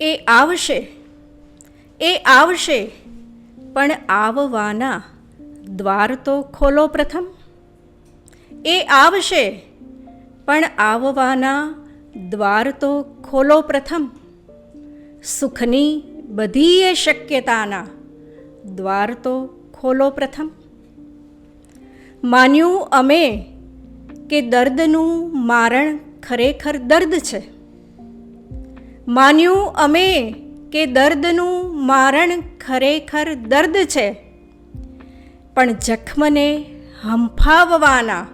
એ આવશે એ આવશે, પણ આવવાના દ્વાર તો ખોલો પ્રથમ. એ આવશે, પણ આવવાના દ્વાર તો ખોલો પ્રથમ. સુખની બધી એ શક્યતાના દ્વાર તો ખોલો પ્રથમ. માન્યું અમે કે દર્દનું મારણ ખરેખર દર્દ છે. માન્યું અમે કે દર્દનું મારણ ખરેખર દર્દ છે. પણ જખમને હંફાવવાના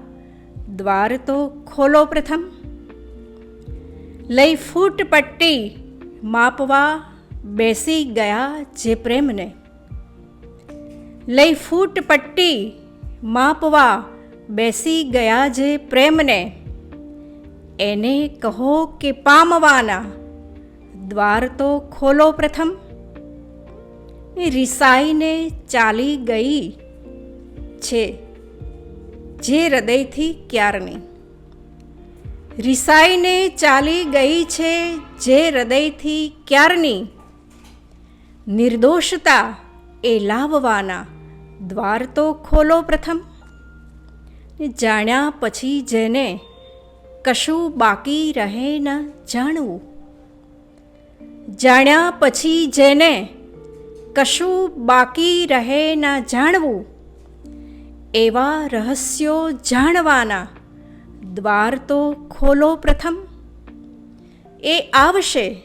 દ્વાર તો ખોલો પ્રથમ. લઈ ફૂટ પટ્ટી માપવા બેસી ગયા જે પ્રેમને. લઈ ફૂટ પટ્ટી માપવા બેસી ગયા જે પ્રેમને. એને કહો કે પામવાના દ્વાર તો ખોલો પ્રથમ. રિસાઈને ચાલી ગઈ છે, જે હૃદયથી ક્યારની? રિસાઈને ચાલી ગઈ છે, જે હૃદયથી ક્યારની? નિર્દોષતા એ લાવવાના દ્વાર તો ખોલો પ્રથમ. જાણ્યા પછી જેને કશું બાકી રહે ન જાણવું. જાણ્યા પછી જેને કશું બાકી રહે ન જાણવું, એવા રહસ્યો જાણવાના દ્વાર તો ખોલો પ્રથમ. એ આવશે,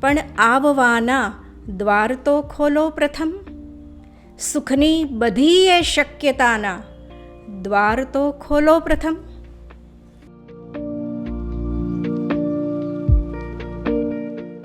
પણ આવવાના દ્વાર તો ખોલો પ્રથમ. સુખની બધી એ શક્યતાના દ્વાર તો ખોલો પ્રથમ.